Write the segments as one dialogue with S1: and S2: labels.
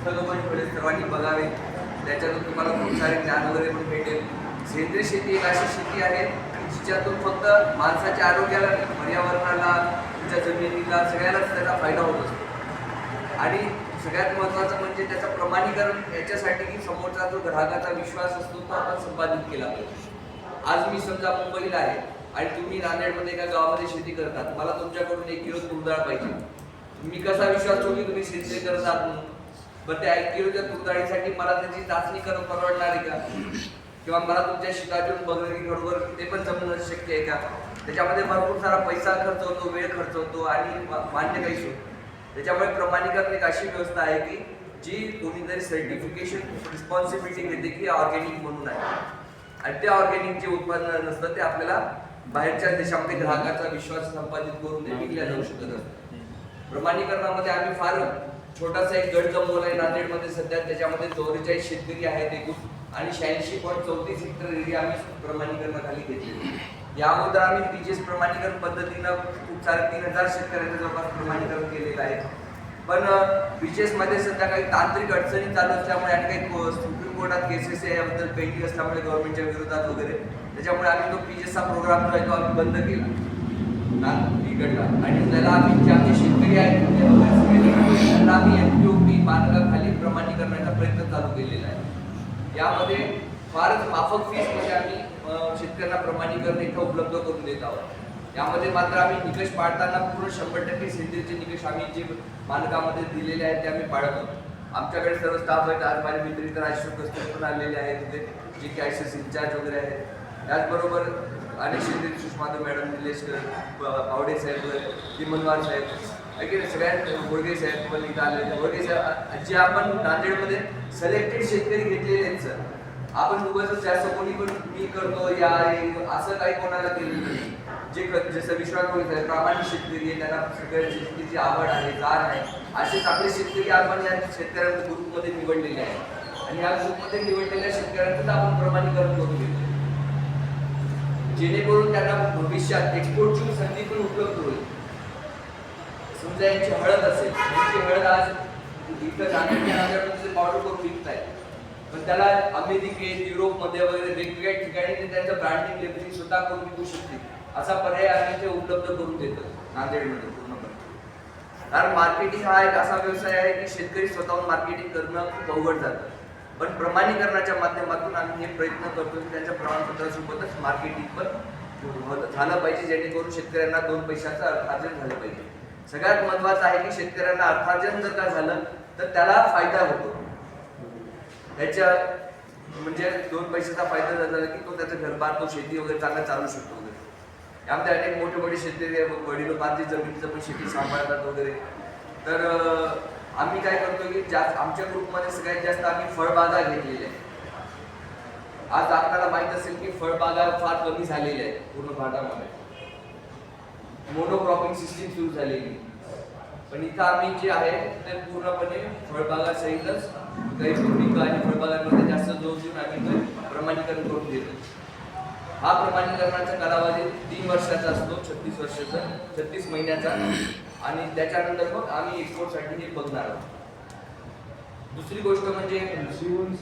S1: पुस्तकं पण थोडे सर्वांनी बघावे. त्याच्यातून तुम्हाला खूप सारे ज्ञान वगैरे पण भेटेल. सेंद्रिय शेती एक अशी शेती आहे जिच्यातून फक्त माणसाच्या आरोग्याला पर्यावरणाला तुमच्या जमिनीला सगळ्यालाच त्याचा फायदा होत असतो. आणि सगळ्यात महत्त्वाचं म्हणजे त्याचं प्रमाणीकरण याच्यासाठी की समोरचा जो ग्राहकाचा विश्वास असतो तो आपण संपादित केला पाहिजे. आज मी समजा मुंबईला आहे आणि तुम्ही नांदेडमध्ये एका गावामध्ये शेती करतात. मला तुमच्याकडून एक किलो तुरडाळ पाहिजे. मी कसा विश्वास ठेवू की तुम्ही सेंद्रिय करत आहात म्हणून? पण त्या एक किलोच्या तुरडाळीसाठी मला त्याची चाचणी करून परवडणार आहे का? किंवा मला तुमच्या शिकायतून बघणं की खरोखर ते पण जमणं शक्य आहे का? त्याच्यामध्ये भरपूर सारा पैसा खर्च होतो वेळ खर्च होतो आणि मान्य काही होतो त्याच्यामुळे प्रमाणीकरण एक अशी व्यवस्था आहे की जी कोणीतरी सर्टिफिकेशन रिस्पॉन्सिबिलिटी घेते की ऑर्गॅनिक म्हणून आहे. आणि ते ऑर्गॅनिक जे उत्पादन नसतं ते आपल्याला बाहेरच्या देशामध्ये ग्राहकाचा विश्वास संपादित करून ते विकल्या जाऊ शकत असतं प्रमाणीकरणामध्ये आम्ही फार छोटासा एक गट जमवला आहे. नांदेडमध्ये सध्या त्याच्यामध्ये चौवेचाळीस शेतकरी आहेत एकूण. आणि शहाऐंशी पॉईंट चौतीस हेक्टर एरिया आम्ही प्रमाणीकरणाखाली घेतली या अगोदर आम्ही बीजेस प्रमाणीकरण पद्धतीनं खूप सारे तीन हजार शेतकऱ्यांचं जवळपास प्रमाणीकरण केलेलं आहे. पण बीजेसमध्ये मध्ये सध्या काही तांत्रिक अडचणी चालू असल्यामुळे आणि काही सुप्रीम कोर्टात केसेस याबद्दल पेंडिंग असल्यामुळे गव्हर्नमेंटच्या विरोधात वगैरे त्याच्यामुळे आम्ही तो पीजीएसचा प्रोग्राम जो आहे तो आम्ही बंद केला. ना आणि त्याला आम्ही जे आमचे शेतकरी आहेत आम्ही एम सगळे त्यांना मानकाखाली प्रमाणीकरणाचा प्रयत्न चालू केलेला आहे. यामध्ये फारच माफक फीसमध्ये आम्ही शेतकऱ्यांना प्रमाणीकरण इथं उपलब्ध करून देत आहोत. यामध्ये मात्र आम्ही निकष पाळताना पूर्ण शंभर टक्के सेंद्रियचे निकष आम्ही जे मानकामध्ये दिलेले आहेत ते आम्ही पाळत आहोत. आमच्याकडे सर्व स्टाफ आहेत आज माझे मित्र इतर आयुष्य कस्तुरी पण आलेले आहेत तिथे जे की आय इन्चार्ज वगैरे आहेत. त्याचबरोबर अनेक शेतकरी सुषमाधव मॅडम निलेश पावडे साहेब वगैरे विमनवार साहेब ऐकले सगळ्यात गोडगे साहेब पण इथं आले गोडगे साहेब जे आपण नांदेडमध्ये सिलेक्टेड शेतकरी घेतलेले आहेत सर. आपण उगाच जास्त कोणी पण मी करतो या असं काही कोणाला केलेलं नाही. जे जसं विश्वास आहे प्रामाणिक शेतकरी आहे त्यांना सगळ्या शेतकरीची आवड आहे जाण आहे. असे चांगले शेतकरी आपण या शेतकऱ्यांच्या ग्रुपमध्ये निवडलेले आहे आणि या ग्रुपमध्ये निवडलेल्या शेतकऱ्यांचं आपण प्रमाणीकरण करून घेतो जेणेकरून त्यांना भविष्यात एक्सपोर्टची संधी पण समजा यांची हळद असेल यांची हळद आज इथं नांदेडच्या नांदेडमध्ये पावडर करून विकताय पण त्याला अमेरिकेत युरोपमध्ये वगैरे वेगवेगळ्या ठिकाणी ते त्यांचं ब्रँडिंग लेबलिंग स्वतः करून विकू शकते असा पर्याय आम्ही ते उपलब्ध करून देतो नांदेडमध्ये पूर्णपणे. कारण मार्केटिंग हा एक असा व्यवसाय आहे की शेतकरी स्वतःहून मार्केटिंग करणं खूप अवघड जातं. पण प्रमाणीकरणाच्या माध्यमातून आम्ही हे प्रयत्न करतो की त्यांच्या प्रमाणपत्रासोबतच मार्केटिंग पण झालं पाहिजे जेणेकरून शेतकऱ्यांना दोन पैशाचं अर्थार्जन झालं पाहिजे. सगळ्यात महत्वाचं आहे की शेतकऱ्यांना अर्थार्जन जर का झालं तर त्याला फायदा होतो. त्याच्या म्हणजे दोन पैशाचा फायदा झाला की तो त्याचं घरबार तो शेती वगैरे चांगला चालू शकतो वगैरे. यामध्ये अनेक मोठे मोठे शेतकरी वडील वडिलोपार्जित जमिनीचं पण शेती सांभाळतात वगैरे. तर आम्ही काय करतो की जास्त आमच्या ग्रुपमध्ये सगळ्यात जास्त आम्ही फळबागा घेतलेल्या आहेत. आज आपल्याला माहीत असेल की फळबागा फार कमी झालेल्या आहेत पूर्ण भारतामध्ये मोनोक्रॉपिंग सिस्टीम सुरू झालेली. पण इथं आम्ही जे आहे ते पूर्णपणे फळबागा सहितच काही पिकं आणि फळबागांमध्ये जास्त जोर देऊन आम्ही प्रमाणीकरण करून देतो हा प्रमाणीकरणाचा कालावधी तीन वर्षाचा असतो छत्तीस वर्षाचा छत्तीस महिन्याचा. आणि त्याच्यानंतर मग आम्ही एक्सपोर्टसाठी हे बघणार आहोत. दुसरी गोष्ट म्हणजे जीवन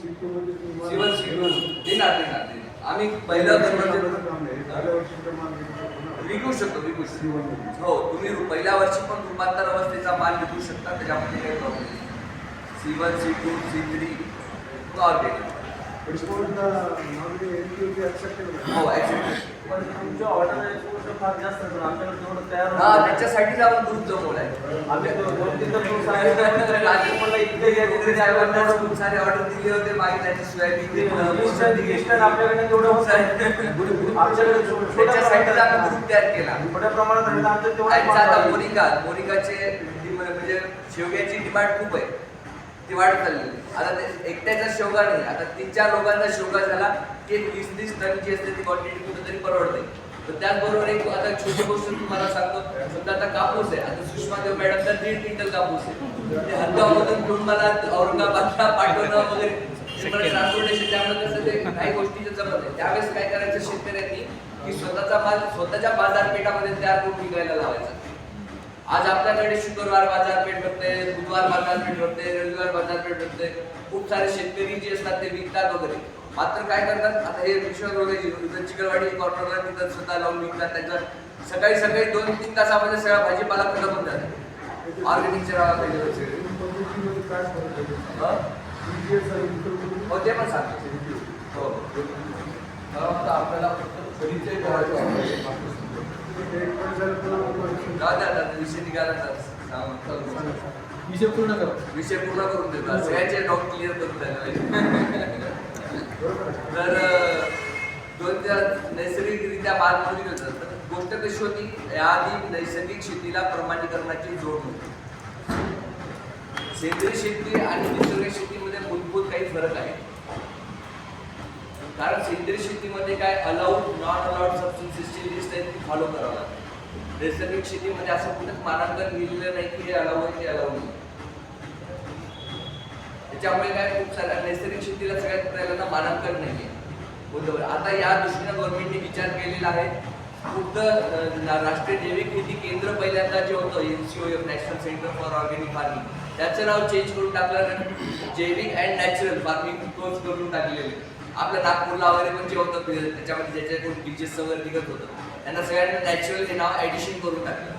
S1: देणार देणार देणार. आम्ही पहिलं
S2: विकू शकतो.
S1: विकू शकतो. हो तुम्ही पहिल्या वर्षी पण रूपांतर अवस्थेचा माल विकू शकता त्याच्यामध्ये काही प्रॉब्लेम नाही C one C two C three organic? हो हा
S3: होतं.
S1: त्याच्यासाठीच आपण ग्रुप जमवलाय
S3: आम्ही दोन दोन तीन
S1: खूप सारे ऑर्डर दिले होते
S3: आपल्याकडे तेवढं होत आहे. आमच्याकडे छोट्या
S1: आपण ग्रुप तयार केला
S3: मोठ्या प्रमाणात तेवढं
S1: मोनिका मोनिकाचे म्हणजे शेवग्याची डिमांड खूप आहे ती वाढत चालली आता ते एकट्याचा शेवगा नाही आता तीन चार लोकांचा शेवगा झाला की वीस तीस टन जी असते ती क्वांटिटी कुठेतरी परवडते तर त्याचबरोबर एक आता छोटी गोष्ट तुम्हाला सांगतो. समजा आता कापूस आहे. आता सुषमा देव मॅडमचा दीड क्विंटल कापूस आहे. ते घेऊन मला औरंगाबादला पाठवणं वगैरे ट्रान्सपोर्टेशन त्यामुळे कसं ते काही गोष्टीचं जमत नाही. त्यावेळेस काय करायचं शेतकऱ्यांनी की स्वतःचा माल स्वतःच्या बाजारपेठामध्ये तयार करून विकायला लावायचा. आज आपल्याकडे शुक्रवार बाजारपेठ भरते बुधवार बाजारपेठ भरते रविवार बाजारपेठ भरते. खूप सारे शेतकरी जे असतात ते विकतात वगैरे. मात्र काय करतात? आता हे वगैरे इथं चिकलवाडी कॉर्नरला तिथं स्वतः लावून विकतात. त्यांचं सकाळी सकाळी दोन तीन तासामध्ये सगळा भाजीपाला खतम होऊन जाते ऑर्गॅनिकच्या हं? हो ते पण सांगतो. हो. आपल्याला फक्त परिचय करायचा विषय निघाला.
S3: विषय पूर्ण करा.
S1: विषय पूर्ण करून देतात सगळ्यांचे डाऊट क्लिअर करून द्यायला. तर दोन चार नैसर्गिकरित्या बालमजुरी होतात तर गोष्ट कशी होती? याआधी नैसर्गिक शेतीला प्रमाणीकरणाची जोड होती. सेंद्रिय शेती आणि निसर्ग शेतीमध्ये मूलभूत काही फरक आहे. कारण सेंद्रिय शेतीमध्ये काय अलाउड नॉन अलाउड सबस्टन्सेसची लिस्ट आहे ती फॉलो करावं लागते. नैसर्गिक शेतीमध्ये असं कुठंच मानांकन लिहिलेलं नाही की हे अलाउड आहे ते अलाउ नाही. त्याच्यामुळे काय खूप साऱ्या नैसर्गिक शेतीला सगळ्यात पहिल्यांदा मानांकन नाही आहे बरोबर आता या दृष्टीने गव्हर्नमेंटने विचार केलेला आहे. खुद्द राष्ट्रीय जैविक शेती केंद्र पहिल्यांदा जे होतं N C O F National Centre for Organic Farming त्याचं नाव चेंज करून टाकलं जैविक अँड नॅचरल फार्मिंग कोर्स करून टाकलेले आपल्या नागपूरला वगैरे पण जे होतं त्याच्यामध्ये ज्याच्याकडून बीजेस वगैरे निघत होतं. त्यांना सगळ्यांना नॅचरल हे नाव ॲडिशन करून टाकलं.